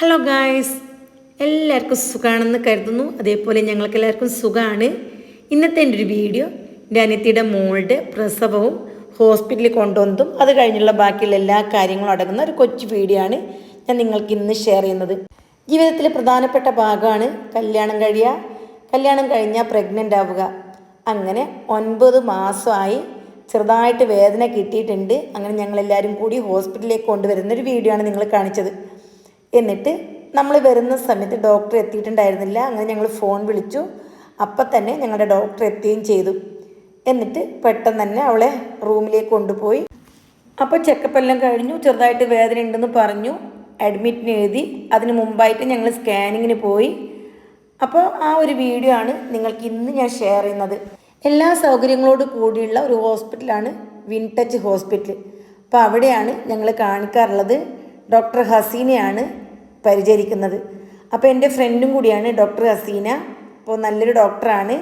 Hello guys എല്ലാവർക്കും സുഖമാണെന്ന് കരുതുന്നു. അതേപോലെ ഞങ്ങൾക്ക് എല്ലാവർക്കും സുഖമാണ് ഇന്നത്തെ എന്റെ ഒരു വീഡിയോ എന്റെ അനിയത്തിയുടെ മോളുടെ പ്രസവവും ഹോസ്പിറ്റലിൽ കൊണ്ടുവന്നതും അത് കഴിഞ്ഞുള്ള ബാക്കിയുള്ള എല്ലാ കാര്യങ്ങളും അടങ്ങുന്ന ഒരു കൊച്ചു വീഡിയോ ആണ് ഞാൻ നിങ്ങൾക്ക് ഇന്ന് ഷെയർ ചെയ്യുന്നത്. ജീവിതത്തിലെ പ്രധാനപ്പെട്ട ഭാഗമാണ് കല്യാണം കഴിയുക. കല്യാണം കഴിഞ്ഞാൽ പ്രഗ്നന്റ് ആവുക. അങ്ങനെ ഒൻപത് മാസമായി ചെറുതായിട്ട് വേദന കിട്ടിയിട്ടുണ്ട്. അങ്ങനെ ഞങ്ങളെല്ലാവരും കൂടി ഹോസ്പിറ്റലിലേക്ക് കൊണ്ടുവരുന്ന ഒരു വീഡിയോ ആണ് നിങ്ങൾ കാണിച്ചത്. എന്നിട്ട് നമ്മൾ വരുന്ന സമയത്ത് ഡോക്ടർ എത്തിയിട്ടുണ്ടായിരുന്നില്ല. അങ്ങനെ ഞങ്ങൾ ഫോൺ വിളിച്ചു. അപ്പം തന്നെ ഞങ്ങളുടെ ഡോക്ടർ എത്തുകയും ചെയ്തു. എന്നിട്ട് പെട്ടെന്ന് തന്നെ അവളെ റൂമിലേക്ക് കൊണ്ടുപോയി. അപ്പോൾ ചെക്കപ്പ് എല്ലാം കഴിഞ്ഞു. ചെറുതായിട്ട് വേദന ഉണ്ടെന്ന് പറഞ്ഞു. അഡ്മിറ്റിന് എഴുതി. അതിന് മുമ്പായിട്ട് ഞങ്ങൾ സ്കാനിങ്ങിന് പോയി. അപ്പോൾ ആ ഒരു വീഡിയോ ആണ് നിങ്ങൾക്ക് ഇന്ന് ഞാൻ ഷെയർ ചെയ്യുന്നത്. എല്ലാ സൗകര്യങ്ങളോട് കൂടിയുള്ള ഒരു ഹോസ്പിറ്റലാണ് വിൻടച്ച് ഹോസ്പിറ്റൽ അപ്പോൾ അവിടെയാണ് ഞങ്ങൾ കാണിക്കാറുള്ളത്. ഡോക്ടർ ഹസീനയാണ്. പരിചരിക്കുന്നത്. അപ്പോൾ എന്റെ ഫ്രണ്ടും കൂടിയാണ് ഡോക്ടർ ഹസീന അപ്പോൾ നല്ലൊരു ഡോക്ടറാണ്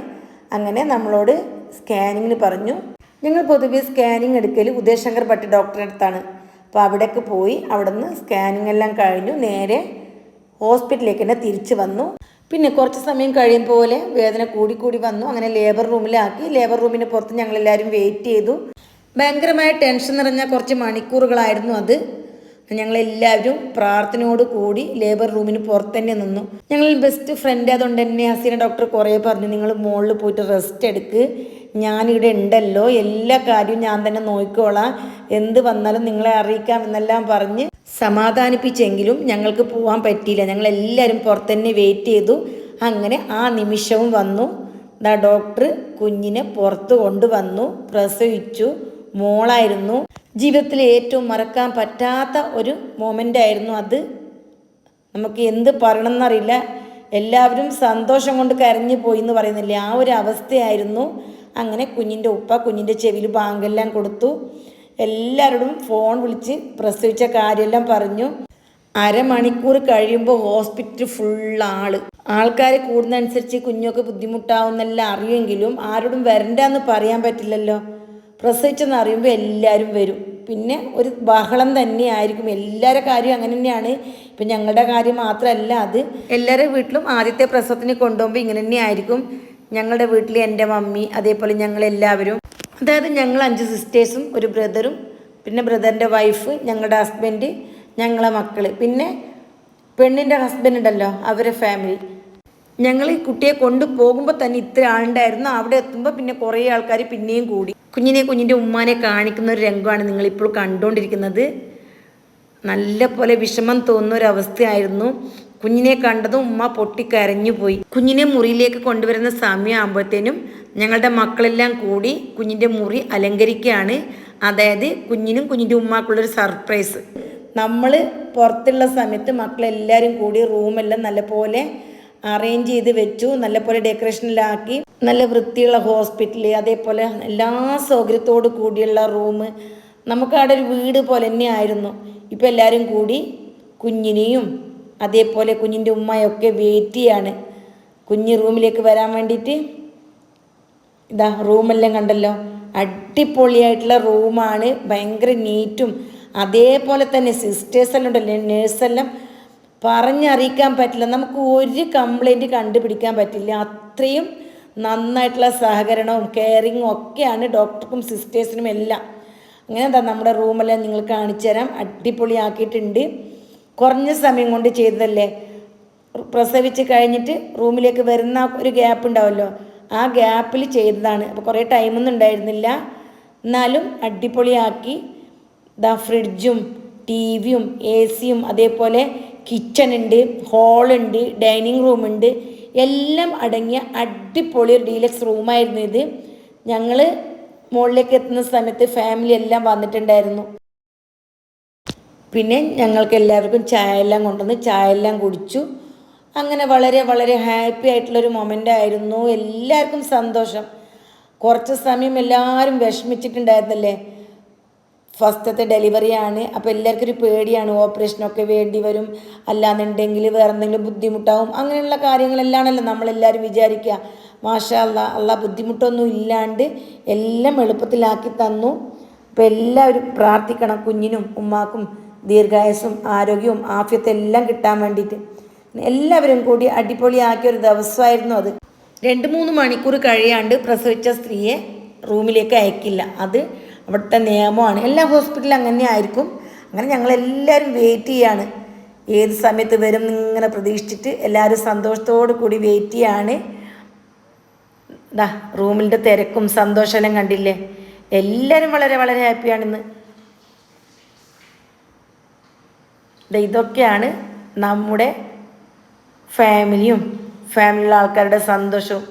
അങ്ങനെ നമ്മളോട് സ്കാനിങ്ങിന് പറഞ്ഞു. ഞങ്ങൾ പൊതുവേ സ്കാനിങ് എടുക്കൽ ഉദയശങ്കർ ഭട്ട് ഡോക്ടറെ അടുത്താണ്. അപ്പോൾ അവിടേക്ക് പോയി അവിടെ നിന്ന് സ്കാനിങ് എല്ലാം കഴിഞ്ഞു. നേരെ ഹോസ്പിറ്റലിലേക്ക് തന്നെ തിരിച്ചു വന്നു. പിന്നെ കുറച്ച് സമയം കഴിയും പോലെ വേദന കൂടി കൂടി വന്നു. അങ്ങനെ ലേബർ റൂമിലാക്കി ലേബർ റൂമിന് പുറത്ത് ഞങ്ങളെല്ലാവരും വെയിറ്റ് ചെയ്തു. ഭയങ്കരമായ ടെൻഷൻ നിറഞ്ഞ കുറച്ച് മണിക്കൂറുകളായിരുന്നു അത്. ഞങ്ങളെല്ലാവരും പ്രാർത്ഥനയോട് കൂടി ലേബർ റൂമിന് പുറത്ത് തന്നെ നിന്നു. ഞങ്ങൾ ബെസ്റ്റ് ഫ്രണ്ട് അതുകൊണ്ട് തന്നെ ഹസീന ഡോക്ടർ കുറേ പറഞ്ഞു നിങ്ങൾ മുകളിൽ പോയിട്ട് റെസ്റ്റ് എടുക്ക്. ഞാനിവിടെ ഉണ്ടല്ലോ. എല്ലാ കാര്യവും ഞാൻ തന്നെ നോക്കിക്കോളാം. എന്ത് വന്നാലും നിങ്ങളെ അറിയിക്കാം എന്നെല്ലാം പറഞ്ഞ് സമാധാനിപ്പിച്ചെങ്കിലും ഞങ്ങൾക്ക് പോകാൻ പറ്റിയില്ല. ഞങ്ങളെല്ലാവരും പുറത്ത് തന്നെ വെയിറ്റ് ചെയ്തു. അങ്ങനെ ആ നിമിഷവും വന്നു. ഡോക്ടർ കുഞ്ഞിനെ പുറത്ത് കൊണ്ടുവന്നു പ്രസവിച്ചു. മോളായിരുന്നു. ജീവിതത്തിൽ ഏറ്റവും മറക്കാൻ പറ്റാത്ത ഒരു ആയിരുന്നു അത്. നമുക്ക് എന്ത് പറയണം പറയണമെന്നറിയില്ല. എല്ലാവരും സന്തോഷം കൊണ്ട് കരഞ്ഞു പോയി എന്ന് പറയുന്നില്ലേ? ആ ഒരു അവസ്ഥയായിരുന്നു. അങ്ങനെ കുഞ്ഞിന്റെ ഉപ്പ കുഞ്ഞിന്റെ ചെവിയിൽ ബാങ്കെല്ലാം കൊടുത്തു. എല്ലാവരോടും ഫോൺ വിളിച്ച് പ്രസവിച്ച കാര്യമെല്ലാം പറഞ്ഞു. അരമണിക്കൂർ കഴിയുമ്പോൾ ഹോസ്പിറ്റൽ ഫുൾ ആൾ. ആൾക്കാർ കൂടുന്നതനുസരിച്ച് കുഞ്ഞൊക്കെ ബുദ്ധിമുട്ടാവുന്നെല്ലാം അറിയുമെങ്കിലും ആരോടും വരണ്ടെന്ന് പറയാൻ പറ്റില്ലല്ലോ. പ്രസവിച്ചെന്ന് അറിയുമ്പോൾ എല്ലാവരും വരും. പിന്നെ ഒരു ബഹളം തന്നെയായിരിക്കും. എല്ലാവരുടെ കാര്യം അങ്ങനെ തന്നെയാണ്. ഇപ്പം ഞങ്ങളുടെ കാര്യം മാത്രമല്ല അത് എല്ലാവരുടെ വീട്ടിലും ആദ്യത്തെ പ്രസവത്തിന് കൊണ്ടുപോകുമ്പോൾ ഇങ്ങനെ തന്നെയായിരിക്കും. ഞങ്ങളുടെ വീട്ടിൽ എന്റെ മമ്മി അതേപോലെ ഞങ്ങളെല്ലാവരും. അതായത് ഞങ്ങൾ അഞ്ച് സിസ്റ്റേഴ്സും ഒരു ബ്രദറും പിന്നെ ബ്രദറിന്റെ വൈഫ് ഞങ്ങളുടെ ഹസ്ബൻഡ് ഞങ്ങളെ മക്കൾ പിന്നെ പെണ്ണിന്റെ ഹസ്ബൻഡ് ഉണ്ടല്ലോ അവരെ ഫാമിലി ഞങ്ങൾ ഈ കുട്ടിയെ കൊണ്ടുപോകുമ്പോൾ തന്നെ ഇത്ര ആളുണ്ടായിരുന്നു. അവിടെ എത്തുമ്പോൾ പിന്നെ കുറേ ആൾക്കാർ പിന്നെയും കൂടി. കുഞ്ഞിനെ കുഞ്ഞിന്റെ ഉമ്മാനെ കാണിക്കുന്ന ഒരു രംഗമാണ് നിങ്ങളിപ്പോൾ കണ്ടുകൊണ്ടിരിക്കുന്നത് നല്ല പോലെ വിഷമം തോന്നുന്ന ഒരു അവസ്ഥയായിരുന്നു. കുഞ്ഞിനെ കണ്ടതും ഉമ്മ പൊട്ടിക്കരഞ്ഞു പോയി. കുഞ്ഞിനെ മുറിയിലേക്ക് കൊണ്ടുവരുന്ന സമയമാകുമ്പോഴത്തേനും ഞങ്ങളുടെ മക്കളെല്ലാം കൂടി കുഞ്ഞിന്റെ മുറി അലങ്കരിക്കുകയാണ്. അതായത് കുഞ്ഞിനും കുഞ്ഞിന്റെ ഉമ്മാക്കുള്ളൊരു സർപ്രൈസ്. നമ്മൾ പുറത്തുള്ള സമയത്ത് മക്കളെല്ലാവരും കൂടി റൂമെല്ലാം നല്ലപോലെ അറേഞ്ച് ചെയ്ത് വെച്ചു. നല്ലപോലെ ഡെക്കറേഷനിലാക്കി നല്ല വൃത്തിയുള്ള ഹോസ്പിറ്റൽ അതേപോലെ എല്ലാ സൗകര്യത്തോടു കൂടിയുള്ള റൂം നമുക്ക് അവിടെ ഒരു വീട് പോലെ തന്നെ ആയിരുന്നു ഇപ്പോൾ എല്ലാവരും കൂടി കുഞ്ഞിനെയും അതേപോലെ കുഞ്ഞിന്റെ ഉമ്മയൊക്കെ വെയിറ്റ് ചെയ്യാണ്. കുഞ്ഞ് റൂമിലേക്ക് വരാൻ വേണ്ടിയിട്ട്. ഇതാ റൂമെല്ലാം കണ്ടല്ലോ. അടിപൊളിയായിട്ടുള്ള റൂമാണ് ഭയങ്കര നീറ്റും അതേപോലെ തന്നെ സിസ്റ്റേഴ്സ് സിസ്റ്റേഴ്സെല്ലാം ഉണ്ടല്ലോ നേഴ്സെല്ലാം പറഞ്ഞറിയിക്കാൻ പറ്റില്ല. നമുക്ക് ഒരു കംപ്ലൈന്റ് കണ്ടുപിടിക്കാൻ പറ്റില്ല. അത്രയും നന്നായിട്ടുള്ള സഹകരണവും കെയറിങ്ങും ഒക്കെയാണ് ഡോക്ടർക്കും സിസ്റ്റേഴ്സിനും എല്ലാം. അങ്ങനെ എന്താ നമ്മുടെ റൂമെല്ലാം നിങ്ങൾ കാണിച്ചു തരാം അടിപൊളിയാക്കിയിട്ടുണ്ട്. കുറഞ്ഞ സമയം കൊണ്ട് ചെയ്തതല്ലേ? പ്രസവിച്ച് കഴിഞ്ഞിട്ട് റൂമിലേക്ക് വരുന്ന ഒരു ഗ്യാപ്പ് ഉണ്ടാവുമല്ലോ ആ ഗ്യാപ്പിൽ ചെയ്തതാണ്. അപ്പോൾ കുറേ ടൈമൊന്നും ഉണ്ടായിരുന്നില്ല. എന്നാലും അടിപൊളിയാക്കി. ദാ ഫ്രിഡ്ജും ടി വിയും എ സിയും അതേപോലെ കിച്ചൺ ഉണ്ട് ഹോളുണ്ട് ഡൈനിങ് റൂം ഉണ്ട്. എല്ലാം അടങ്ങിയ അടിപൊളി ഒരു ഡീലക്സ് റൂമായിരുന്നു ഇത്. ഞങ്ങൾ മുകളിലേക്ക് എത്തുന്ന സമയത്ത് ഫാമിലി എല്ലാം വന്നിട്ടുണ്ടായിരുന്നു. പിന്നെ ഞങ്ങൾക്ക് എല്ലാവർക്കും ചായ എല്ലാം കൊണ്ടുവന്ന് ചായ എല്ലാം കുടിച്ചു. അങ്ങനെ വളരെ വളരെ ഹാപ്പി ആയിട്ടുള്ളൊരു മൊമെന്റ് ആയിരുന്നു. എല്ലാവർക്കും സന്തോഷം. കുറച്ച് സമയം എല്ലാവരും വിഷമിച്ചിട്ടുണ്ടായിരുന്നല്ലേ? ഫസ്റ്റത്തെ ഡെലിവറിയാണ് അപ്പോൾ എല്ലാവർക്കും ഒരു പേടിയാണ്. ഓപ്പറേഷനൊക്കെ വേണ്ടി വരും. അല്ലാന്നുണ്ടെങ്കിൽ വേറെ എന്തെങ്കിലും ബുദ്ധിമുട്ടാവും. അങ്ങനെയുള്ള കാര്യങ്ങളെല്ലാമാണല്ലോ നമ്മളെല്ലാവരും വിചാരിക്കുക. മാഷ അല്ല അല്ല ബുദ്ധിമുട്ടൊന്നും ഇല്ലാണ്ട് എല്ലാം എളുപ്പത്തിലാക്കി തന്നു. അപ്പോൾ എല്ലാവരും പ്രാർത്ഥിക്കണം കുഞ്ഞിനും ഉമ്മാക്കും ദീർഘായുസും ആരോഗ്യവും ആഫ്യത്തും എല്ലാം കിട്ടാൻ വേണ്ടിയിട്ട്. എല്ലാവരും കൂടി അടിപൊളിയാക്കിയ ഒരു ദിവസമായിരുന്നു അത്. രണ്ട് മൂന്ന് മണിക്കൂർ കഴിയാണ്ട് പ്രസവിച്ച സ്ത്രീയെ റൂമിലേക്ക് അയക്കില്ല. അത് അവിടുത്തെ നിയമമാണ്. എല്ലാ ഹോസ്പിറ്റലും അങ്ങനെ ആയിരിക്കും. അങ്ങനെ ഞങ്ങളെല്ലാവരും വെയിറ്റ് ചെയ്യാണ്. ഏത് സമയത്ത് വരും എന്നിങ്ങനെ പ്രതീക്ഷിച്ചിട്ട് എല്ലാവരും സന്തോഷത്തോടു കൂടി വെയിറ്റ് ചെയ്യാണ്. ദാ റൂമിന്റെ തിരക്കും സന്തോഷമെല്ലാം കണ്ടില്ലേ? എല്ലാവരും വളരെ വളരെ ഹാപ്പിയാണിന്ന് ഇതൊക്കെയാണ് നമ്മുടെ ഫാമിലിയും ഫാമിലിയിലെ ആൾക്കാരുടെ സന്തോഷവും.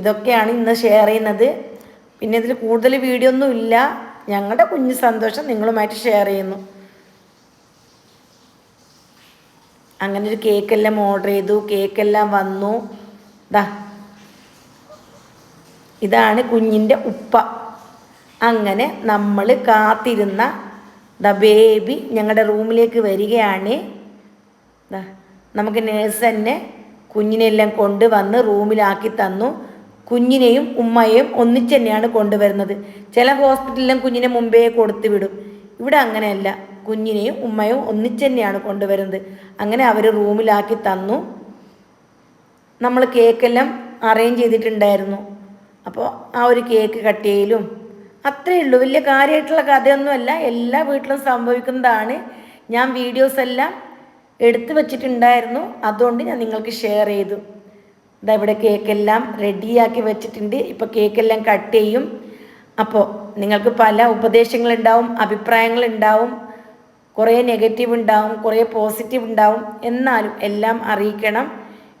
ഇതൊക്കെയാണ് ഇന്ന് ഷെയർ ചെയ്യുന്നത്. പിന്നെ ഇതിൽ കൂടുതൽ വീഡിയോ ഒന്നും ഇല്ല ഞങ്ങളുടെ കുഞ്ഞു സന്തോഷം നിങ്ങളുമായിട്ട് ഷെയർ ചെയ്യുന്നു. അങ്ങനെ ഒരു കേക്കെല്ലാം ഓർഡർ ചെയ്തു കേക്കെല്ലാം വന്നു. ദാ. ഇതാണ് കുഞ്ഞിന്റെ ഉപ്പ. അങ്ങനെ നമ്മൾ കാത്തിരുന്ന ദ ബേബി ഞങ്ങളുടെ റൂമിലേക്ക് വരികയാണ്. നമുക്ക് നേഴ്സ് തന്നെ കുഞ്ഞിനെല്ലാം കൊണ്ടുവന്ന് റൂമിലാക്കി തന്നു. കുഞ്ഞിനെയും ഉമ്മയെയും ഒന്നിച്ചു തന്നെയാണ് കൊണ്ടുവരുന്നത്. ചില ഹോസ്പിറ്റലിലും കുഞ്ഞിനെ മുമ്പേ കൊടുത്തു വിടും ഇവിടെ അങ്ങനെയല്ല. കുഞ്ഞിനെയും ഉമ്മയും ഒന്നിച്ചു തന്നെയാണ് കൊണ്ടുവരുന്നത്. അങ്ങനെ അവർ റൂമിലാക്കി തന്നു. നമ്മൾ കേക്കെല്ലാം അറേഞ്ച് ചെയ്തിട്ടുണ്ടായിരുന്നു. അപ്പോൾ ആ ഒരു കേക്ക് കട്ട് ചെയ്യലും. അത്രയേ ഉള്ളൂ. വലിയ കാര്യമായിട്ടുള്ള കഥയൊന്നുമല്ല. എല്ലാ വീട്ടിലും സംഭവിക്കുന്നതാണ്. ഞാൻ വീഡിയോസ് എല്ലാം എടുത്തു വച്ചിട്ടുണ്ടായിരുന്നു. അതുകൊണ്ട് ഞാൻ നിങ്ങൾക്ക് ഷെയർ ചെയ്തു. ഇതാ ഇവിടെ കേക്കെല്ലാം റെഡിയാക്കി വെച്ചിട്ടുണ്ട്. ഇപ്പോൾ കേക്കെല്ലാം കട്ട് ചെയ്യും. അപ്പോൾ നിങ്ങൾക്ക് പല ഉപദേശങ്ങളുണ്ടാവും അഭിപ്രായങ്ങളുണ്ടാവും കുറേ നെഗറ്റീവ് ഉണ്ടാവും കുറേ പോസിറ്റീവ് ഉണ്ടാവും. എന്നാലും എല്ലാം അറിയിക്കണം.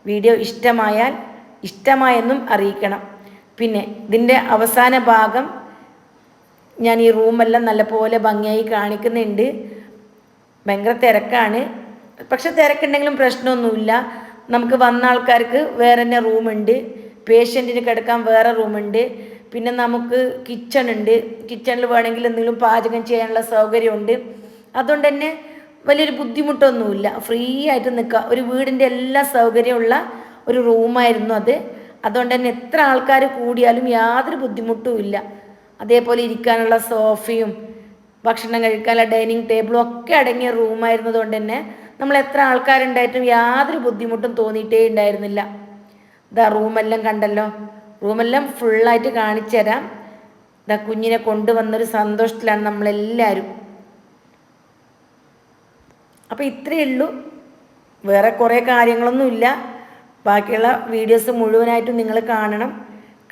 വീഡിയോ ഇഷ്ടമായാൽ ഇഷ്ടമായെന്നും അറിയിക്കണം. പിന്നെ ഇതിന്റെ അവസാന ഭാഗം ഞാൻ ഈ റൂമെല്ലാം നല്ലപോലെ ഭംഗിയായി കാണിക്കുന്നുണ്ട്. ഭയങ്കര തിരക്കാണ്. പക്ഷെ തിരക്കുണ്ടെങ്കിലും പ്രശ്നമൊന്നുമില്ല. നമുക്ക് വന്ന ആൾക്കാർക്ക് വേറെ തന്നെ റൂമുണ്ട്. പേഷ്യന്റിന് കിടക്കാൻ വേറെ റൂമുണ്ട്. പിന്നെ നമുക്ക് കിച്ചൺ ഉണ്ട് കിച്ചണിൽ വേണമെങ്കിൽ എന്തെങ്കിലും പാചകം ചെയ്യാനുള്ള സൗകര്യമുണ്ട്. അതുകൊണ്ട് തന്നെ വലിയൊരു ബുദ്ധിമുട്ടൊന്നുമില്ല. ഫ്രീ ആയിട്ട് നിൽക്കുക. ഒരു വീടിന്റെ എല്ലാ സൗകര്യമുള്ള ഒരു റൂമായിരുന്നു അത്. അതുകൊണ്ട് തന്നെ എത്ര ആൾക്കാർ കൂടിയാലും യാതൊരു ബുദ്ധിമുട്ടും ഇല്ല. അതേപോലെ ഇരിക്കാനുള്ള സോഫയും ഭക്ഷണം കഴിക്കാനുള്ള ഡൈനിങ് ടേബിളും ഒക്കെ അടങ്ങിയ റൂമായിരുന്നതുകൊണ്ട് തന്നെ നമ്മൾ എത്ര ആൾക്കാരുണ്ടായിട്ടും യാതൊരു ബുദ്ധിമുട്ടും തോന്നിയിട്ടേ ഉണ്ടായിരുന്നില്ല. ഇതാ റൂമെല്ലാം കണ്ടല്ലോ. റൂമെല്ലാം ഫുള്ളായിട്ട് കാണിച്ചു തരാം. ഇതാ കുഞ്ഞിനെ കൊണ്ടുവന്നൊരു സന്തോഷത്തിലാണ് നമ്മളെല്ലാവരും അപ്പോൾ ഇത്രയേ ഉള്ളൂ. വേറെ കുറേ കാര്യങ്ങളൊന്നുമില്ല ബാക്കിയുള്ള വീഡിയോസ് മുഴുവനായിട്ടും നിങ്ങൾ കാണണം.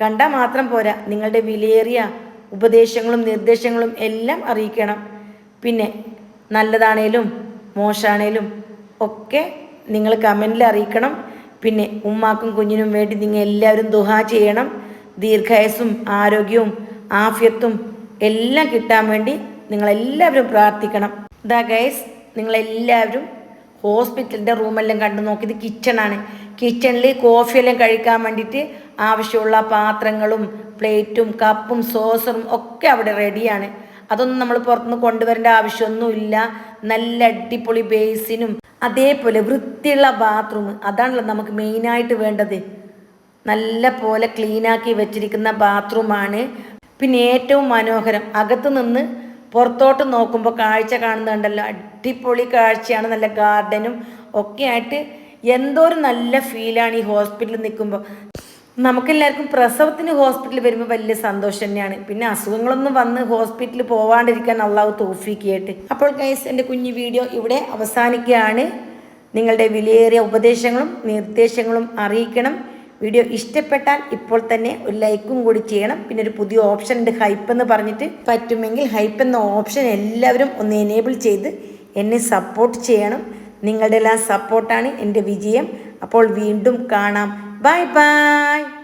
കണ്ടാൽ മാത്രം പോരാ. നിങ്ങളുടെ വിലയേറിയ ഉപദേശങ്ങളും നിർദ്ദേശങ്ങളും എല്ലാം അറിയിക്കണം. പിന്നെ നല്ലതാണേലും മോശമാണേലും ഒക്കെ നിങ്ങൾ കമന്റിൽ അറിയിക്കണം. പിന്നെ ഉമ്മാക്കും കുഞ്ഞിനും വേണ്ടി നിങ്ങൾ എല്ലാവരും ദുഹാ ചെയ്യണം. ദീർഘായുസും ആരോഗ്യവും ആഫ്യത്തും എല്ലാം കിട്ടാൻ വേണ്ടി നിങ്ങളെല്ലാവരും പ്രാർത്ഥിക്കണം. ദാ ഗൈസ് നിങ്ങളെല്ലാവരും ഹോസ്പിറ്റലിന്റെ റൂമെല്ലാം കണ്ടു നോക്കിയത് കിച്ചണാണ്. കിച്ചണിൽ കോഫിയെല്ലാം കഴിക്കാൻ വേണ്ടിയിട്ട് ആവശ്യമുള്ള പാത്രങ്ങളും പ്ലേറ്റും കപ്പും സോസറും ഒക്കെ അവിടെ റെഡിയാണ്. അതൊന്നും നമ്മൾ പുറത്തുനിന്ന് കൊണ്ടുവരേണ്ട ആവശ്യമൊന്നുമില്ല നല്ല അടിപൊളി ബേസിനും അതേപോലെ വൃത്തിയുള്ള ബാത്റൂം അതാണല്ലോ നമുക്ക് മെയിനായിട്ട് വേണ്ടത്. നല്ല പോലെ ക്ലീനാക്കി വെച്ചിരിക്കുന്ന ബാത്റൂമാണ് പിന്നെ ഏറ്റവും മനോഹരം അകത്ത് നിന്ന് പുറത്തോട്ട് നോക്കുമ്പോൾ കാഴ്ച കാണുന്നുണ്ടല്ലോ. അടിപൊളി കാഴ്ചയാണ് നല്ല ഗാർഡനും ഒക്കെ ആയിട്ട് എന്തോ ഒരു നല്ല ഫീലാണ് ഈ ഹോസ്പിറ്റലിൽ നിൽക്കുമ്പോൾ നമുക്കെല്ലാവർക്കും പ്രസവത്തിന് ഹോസ്പിറ്റലിൽ വരുമ്പോൾ വലിയ സന്തോഷം തന്നെയാണ്. പിന്നെ അസുഖങ്ങളൊന്നും വന്ന് ഹോസ്പിറ്റലിൽ പോവാണ്ടിരിക്കാൻ അള്ളാഹു തോഫിക്കായിട്ട് അപ്പോൾ ഗൈസ് എന്റെ കുഞ്ഞു വീഡിയോ ഇവിടെ അവസാനിക്കുകയാണ്. നിങ്ങളുടെ വിലയേറിയ ഉപദേശങ്ങളും നിർദ്ദേശങ്ങളും അറിയിക്കണം. വീഡിയോ ഇഷ്ടപ്പെട്ടാൽ ഇപ്പോൾ തന്നെ ഒരു ലൈക്കും കൂടി ചെയ്യണം. പിന്നെ ഒരു പുതിയ ഓപ്ഷൻ ഉണ്ട് ഹൈപ്പ് എന്ന് പറഞ്ഞിട്ട്. പറ്റുമെങ്കിൽ ഹൈപ്പ് എന്ന ഓപ്ഷൻ എല്ലാവരും ഒന്ന് എനേബിൾ ചെയ്ത് എന്നെ സപ്പോർട്ട് ചെയ്യണം. നിങ്ങളുടെ എല്ലാം സപ്പോർട്ടാണ് എന്റെ വിജയം. അപ്പോൾ വീണ്ടും കാണാം. Bye bye.